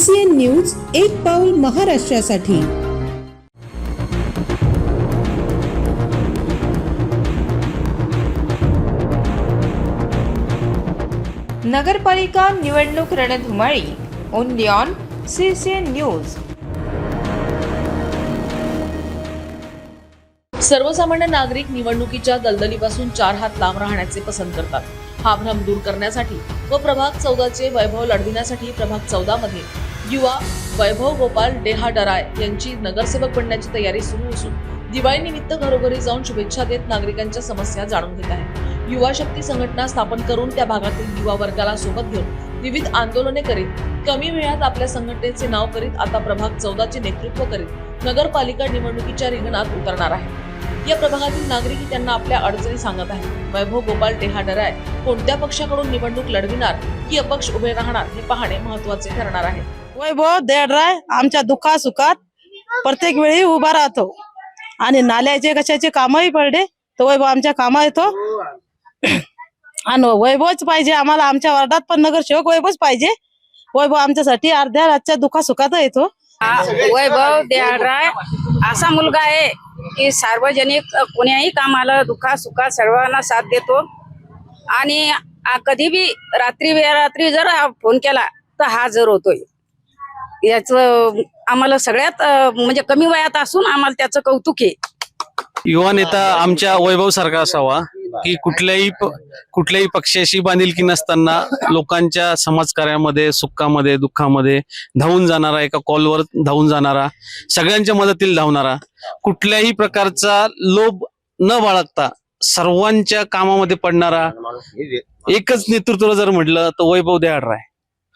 CCN news एक पाऊल महाराष्ट्रासाठी. नगरपालिका निवडणूक रणधुमाळी ओनली ऑन सीसीएन न्यूज. सर्वसामान्य नागरिक निवडणुकीच्या दलदलीपासून चार हात लांब राहण्याचे पसंत करतात. हा भ्रम दूर करण्यासाठी व प्रभाग चौदाचे वैभव लढविण्यासाठी प्रभाग चौदा मध्ये युवा वैभव गोपाल डेहाडराय यांची नगरसेवक बनण्याची तयारी सुरू असून दिवाळीनिमित्त घरोघरी जाऊन शुभेच्छा देत नागरिकांच्या समस्या जाणून घेत आहे युवा शक्ती संघटना स्थापन करून त्या भागातील युवा वर्गाला सोबत घेऊन विविध आंदोलने करीत कमी वेळात आपल्या संघटनेचे नाव करीत आता प्रभाग चौदाचे नेतृत्व करीत नगरपालिका निवडणुकीच्या रिंगणात उतरणार आहे. या प्रभागातील नागरिक त्यांना आपल्या अडचणी सांगत आहेत. वैभव गोपाल टेहाडराय कोणत्या पक्षाकडून निवडणूक लढविणार की अपक्ष उभे राहणार हे पाहणे महत्त्वाचे ठरणार आहे. वैभव देडराय आमच्या दुःखा सुखात प्रत्येक वेळी उभा राहतो. आणि नाल्याचे कशाचे कामही पडले तर वैभव आमच्या कामा येतो. आणि वैभवच पाहिजे आम्हाला आमच्या वार्डात पण नगरसेवक वैभवच पाहिजे. वैभव आमच्यासाठी अर्ध्या रातच्या दुखा सुखात येतो. वैभव देडराय असा मुलगा आहे की सार्वजनिक कोण्याही कामाला दुखा सुखा सर्वांना साथ देतो. आणि कधी बी रात्री रात्री जर फोन केला तर हा हजर होतोय. याच आम्हाला सगळ्यात म्हणजे कमी वयात असून आम्हाला त्याचं कौतुक आहे. युवा नेता आमच्या वैभव सारखा असावा की कुठल्याही कुठल्याही पक्षाशी बांधिलकी नसताना लोकांच्या समाजकार्यामध्ये सुखामध्ये दुःखामध्ये धावून जाणारा एका कॉलवर धावून जाणारा सगळ्यांच्या मदतीला धावणारा कुठल्याही प्रकारचा लोभ न बाळगता सर्वांच्या कामामध्ये पडणारा एकच नेतृत्व जर म्हटलं तर वैभव देहाडराय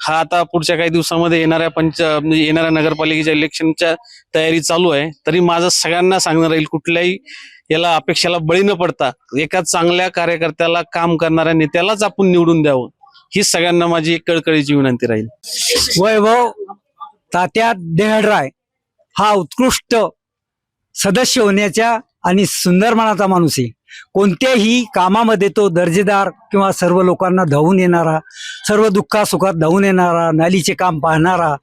हा आता पुढच्या काही दिवसामध्ये येणाऱ्या पंच म्हणजे येणाऱ्या नगरपालिकेच्या इलेक्शनच्या तयारी चालू आहे. तरी माझं सगळ्यांना सांगणं राहील कुठल्याही याला अपेक्षाला बळी न पडता एका चांगल्या कार्यकर्त्याला काम करणाऱ्या नेत्यालाच आपण निवडून द्यावं. ही सगळ्यांना माझी एक कळकळीची विनंती राहील. वैभव तात्या देहडराय हा उत्कृष्ट सदस्य होण्याच्या आणि सुंदर मनाचा माणूस आहे. कोणत्याही कामामध्ये तो दर्जेदार किंवा सर्व लोकांना धावून येणारा सर्व दुःखासुखात धावून येणारा नालीचे काम पाहणारा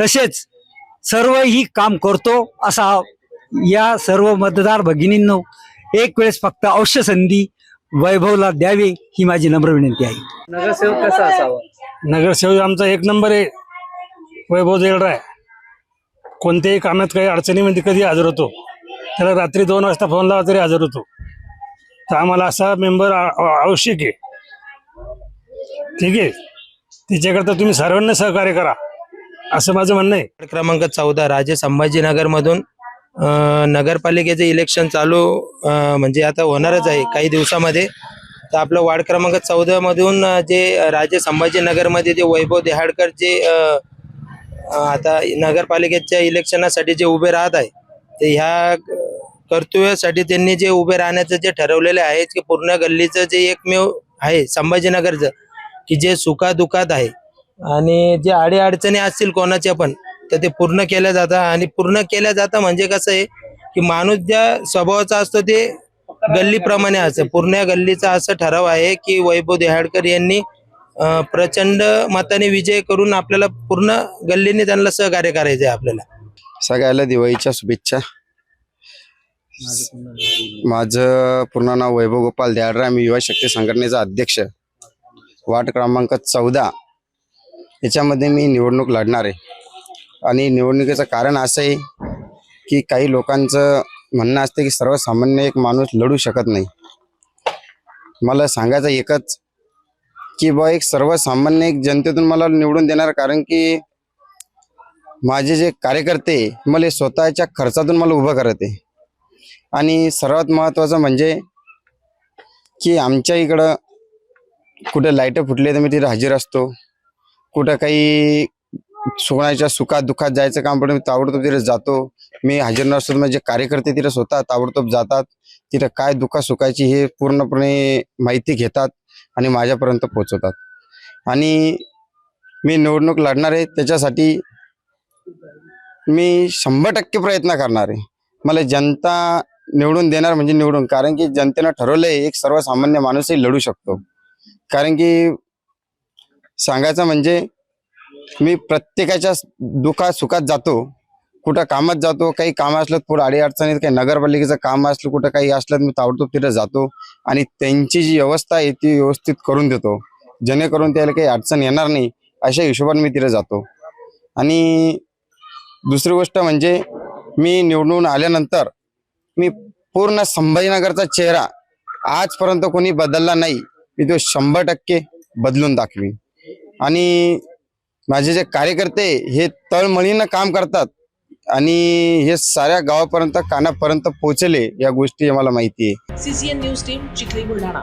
तसेच सर्व ही काम करतो असा या सर्व मतदार भगिनींनो एक वेळेस फक्त अवश्य संधी वैभवला द्यावी ही माझी नम्र विनंती आहे. नगरसेवक कसा असावा? नगरसेवक आमचा एक नंबर आहे. वैभव देगडराय कोणत्याही कामात काही अडचणीमध्ये कधी हजर होतो? त्याला रात्री दोन वाजता फोन लावा तरी हजर होतो. तर आम्हाला असा मेंबर आवश्यक आहे. ठीक आहे? त्याच्याकरता तुम्ही सर्वांना सहकार्य करा. असं माझं म्हणणं आहे. क्रमांक चौदा राजे संभाजीनगरमधून नगरपालिकेचे इलेक्शन चालू म्हणजे आता होणारच आहे काही दिवसामध्ये. तर आपलं वार्ड क्रमांक चौदामधून जे राजे संभाजीनगरमध्ये जे वैभव देहाडकर जे आता नगरपालिकेच्या इलेक्शनासाठी जे उभे राहत आहे ते ह्या कर्तव्यासाठी त्यांनी जे उभे राहण्याचं जे ठरवलेले आहे की पूर्ण गल्लीचं जे एकमेव आहे संभाजीनगरचं की जे सुखादुखात आहे. आणि जे आडे अडचणी असतील कोणाच्या पण तर ते पूर्ण केल्या जातात आणि पूर्ण केल्या जातं म्हणजे कसं आहे की माणूस ज्या स्वभावाचा असतो ते गल्लीप्रमाणे असतं. पूर्ण गल्लीचा असं ठराव आहे की वैभव देहाडकर यांनी प्रचंड मताने विजय करून आपल्याला पूर्ण गल्लीने त्यांना सहकार्य करायचं आहे आपल्याला. सगळ्याला दिवाळीच्या शुभेच्छा. माझं पूर्ण नाव वैभव गोपाल. द्याडरा मी युवा शक्ती संघटनेचा अध्यक्ष. वार्ड क्रमांक चौदा. याच्यामध्ये मी निवडणूक लढणार आहे. आणि निवडणुकीचं कारण असं आहे की काही लोकांचं म्हणणं असतं की सर्वसामान्य एक माणूस लढू शकत नाही. मला सांगायचं एकच की बा एक सर्वसामान्य एक जनतेतून मला निवडून देणार कारण की माझे जे कार्यकर्ते मला स्वतःच्या खर्चातून मला उभं करत आहे. आणि सर्वात महत्त्वाचं म्हणजे की आमच्या इकडं कुठे लाईटं फुटले तर मी तिथे हजर असतो. कुठं काही सुकण्याच्या सुखात दुखात जायचं काम पडलं मी ताबडतोब तिथे जातो. मी हजर नसतो म्हणजे कार्यकर्ते तिथे स्वतः ताबडतोब जातात. तिथं काय दुःखा सुखाची हे पूर्णपणे माहिती घेतात आणि माझ्यापर्यंत पोहोचवतात. आणि मी निवडणूक लढणार आहे त्याच्यासाठी मी शंभर टक्के प्रयत्न करणार आहे. मला जनता निवडून देणार म्हणजे निवडून. कारण की जनतेनं ठरवलंय एक सर्वसामान्य माणूसही लढू शकतो. कारण की सांगायचं म्हणजे मी प्रत्येकाच्या दुखात सुखात जातो. कुठं कामात जातो काही काम असलं पुढे अडी अडचणीत काही नगरपालिकेचं काम असलं कुठं काही असलं तर मी ताबडतोब तिथं जातो आणि त्यांची जी व्यवस्था आहे ती व्यवस्थित करून देतो. जेणेकरून त्याला काही अडचण येणार नाही अशा हिशोबाने मी तिथं जातो. आणि दुसरी गोष्ट म्हणजे मी निवडून आल्यानंतर मी पूर्ण संभाजीनगरचा चेहरा आजपर्यंत कोणी बदलला नाही. मी तो शंभर टक्के बदलून दाखवी आणि माझे जे कार्यकर्ते हे तळमळीनं काम करतात आणि हे साऱ्या गावापर्यंत कानापर्यंत पोहोचले या गोष्टी मला माहिती आहे. CCN news team Chikhli Buldhana.